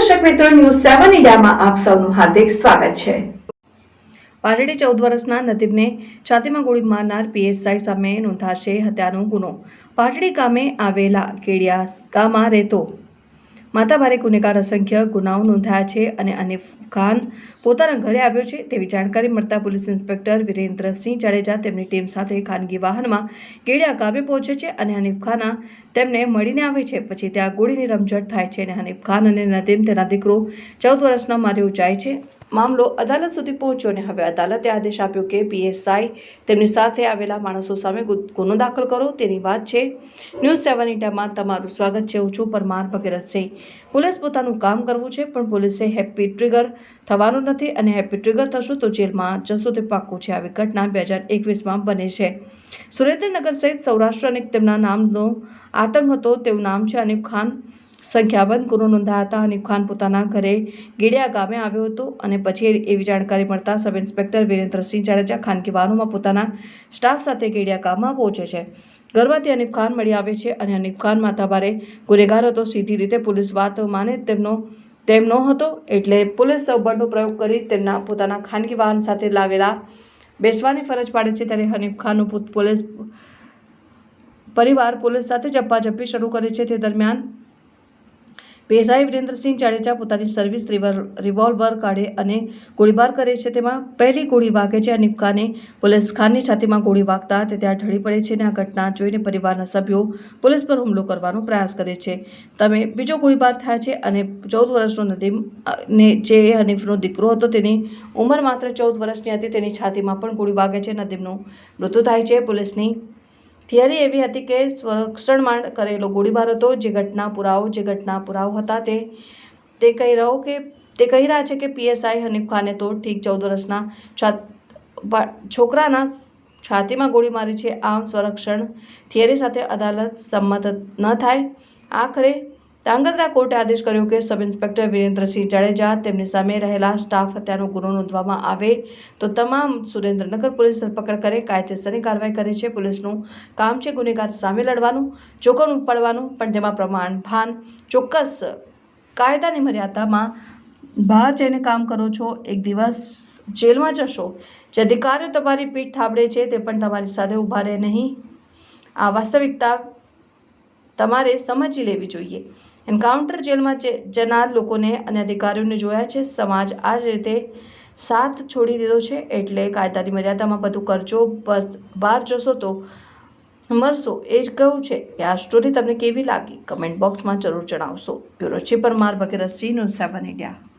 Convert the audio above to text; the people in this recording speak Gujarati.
મિત્રો ન્યૂઝ સેવન ઇન્ડિયામાં આપ સૌનું હાર્દિક સ્વાગત છે. પાટડી ચૌદ વર્ષના નદીબને છાતીમાં ગોળી મારનાર પીએસઆઈ સામે નોંધાશે હત્યાનો ગુનો. પાટડી ગામે આવેલા કેડિયા ગામમાં રહેતો માતાભારે ગુનેગાર અસંખ્ય ગુનાઓ નોંધાયા છે અને અનીફ ખાન પોતાના ઘરે આવ્યો છે તેવી જાણકારી મળતા પોલીસ ઇન્સ્પેક્ટર વિરેન્દ્રસિંહ જાડેજા તેમની ટીમ સાથે ખાનગી વાહનમાં કેડિયા ગામે પહોંચે છે અને હનીફ ખાના તેમને મળીને આવે છે. પછી ત્યાં ગોળીની રમઝટ થાય છે અને હનીફ ખાન અને નદીમ તેના દીકરો ચૌદ વર્ષના માર્યો જાય છે. મામલો અદાલત સુધી પહોંચ્યો અને હવે અદાલતે આદેશ આપ્યો કે પીએસઆઈ તેમની સાથે આવેલા માણસો સામે ગુનો દાખલ કરો. તેની વાત છે. ન્યૂઝ સેવન ઇન્ડિયામાં તમારું સ્વાગત છે. હું છું પરમાર ભગીરથસિંહ પોલીસ પોતાનું કામ કરવું છે, પણ પોલીસે હેપી ટ્રિગર થવાનું નથી અને હેપી ટ્રિગર થશું તો જેલમાં જશો તે પાક્કું છે. આવી ઘટના બે હજાર એકવીસમાં બને છે. સુરેન્દ્રનગર સહિત સૌરાષ્ટ્ર અને તેમના નામનો આતંક હતો, તેવું નામ છે અનીફ ખાન. સંખ્યાબંધ ગુનો નોંધાયા હતા હનીફ ખાન પોતાના ઘરે ગેડિયા ગામે આવ્યો હતો અને પછી એવી જાણકારી મળતા સબ ઇન્સ્પેક્ટર વિરેન્દ્રસિંહ જાડેજા ખાનગી વાહનોમાં પોતાના સ્ટાફ સાથે ગેડિયા ગામમાં પહોંચે છે. ઘરમાંથી હનીફ ખાન મળી આવે છે અને હનીફ ખાન માથાભારે ગુનેગાર હતો. સીધી રીતે પોલીસ વાત માને તેમનો, તેમ ન હતો એટલે પોલીસ બળનો પ્રયોગ કરી તેમના પોતાના ખાનગી વાહન સાથે લાવેલા બેસવાની ફરજ પાડે છે ત્યારે હનીફ ખાનનું પોલીસ, પરિવાર પોલીસ સાથે ઝપાઝપી શરૂ કરે છે. તે દરમિયાન પીએસઆઈ વિરેન્દ્રસિંહ જાડેજા પોતાની સર્વિસ રિવોલ- રિવોલ્વર કાઢે અને ગોળીબાર કરે છે. તેમાં પહેલી ગોળી વાગે છે. અને ખાને પોલીસ ખાનની છાતીમાં ગોળી વાગતા તે ત્યાં ઢળી પડે છે અને આ ઘટના જોઈને પરિવારના સભ્યો પોલીસ પર હુમલો કરવાનો પ્રયાસ કરે છે. તમે બીજો ગોળીબાર થયા છે અને ચૌદ વર્ષનો નદીમ ને જે હનીફનો દીકરો હતો તેની ઉંમર માત્ર ચૌદ વર્ષની હતી. તેની છાતીમાં પણ ગોળી વાગે છે નદીમનું મૃત્યુ થાય છે. પોલીસની થિયરી એવી હતી કે સંરક્ષણમાં કરેલો ગોળીબાર હતો. જે ઘટના પુરાવો, જે ઘટના પુરાવો હતા તે તે કહી રહ્યો કે, તે કહી રહ્યા છે કે પીએસઆઈ હનીફ ખાને તો ઠીક ચૌદ વર્ષના છોકરાના છાતીમાં ગોળી મારી છે. આમ સંરક્ષણ થિયરી સાથે અદાલત સંમત ન થાય. આખરે ધાંગધ્રા કોર્ટે આદેશ કર્યો કે સબ ઇન્સ્પેક્ટર વિરેન્દ્રસિંહ જાડેજા તેમની સામે રહેલા સ્ટાફ હત્યાનો ગુનો નોંધવામાં આવે તો તમામ સુરેન્દ્રનગર પોલીસ ધરપકડ કરે, કાયદેસરની કાર્યવાહી કરે છે. પોલીસનું કામ છે ગુનેગાર સામે લડવાનું જોખમ ઉપાડવાનું, પણ તેમાં પ્રમાણ ભાન ચોક્કસ કાયદાની મર્યાદામાં બહાર જઈને કામ કરો છો, એક દિવસ જેલમાં જશો. જે અધિકારીઓ તમારી પીઠ થાબડે છે તે પણ તમારી સાથે ઊભા રહે નહીં. આ વાસ્તવિકતા તમારે સમજી લેવી જોઈએ. એન્કાઉન્ટર જેલમાં જનાર લોકોને અને અધિકારીઓને જોયા છે, સમાજ આ જ રીતે સાથ છોડી દીધો છે એટલે કાયદાની મર્યાદામાં બધું કરજો, બસ બહાર જશો તો મરશો, એ જ કહું છે કે આ સ્ટોરી તમને કેવી લાગી? કમેન્ટ બોક્સમાં જરૂર જણાવશો. બ્યુરો ચીફ પરમાર વગેરે સી ન્યૂઝ સેવન ઇન્ડિયા.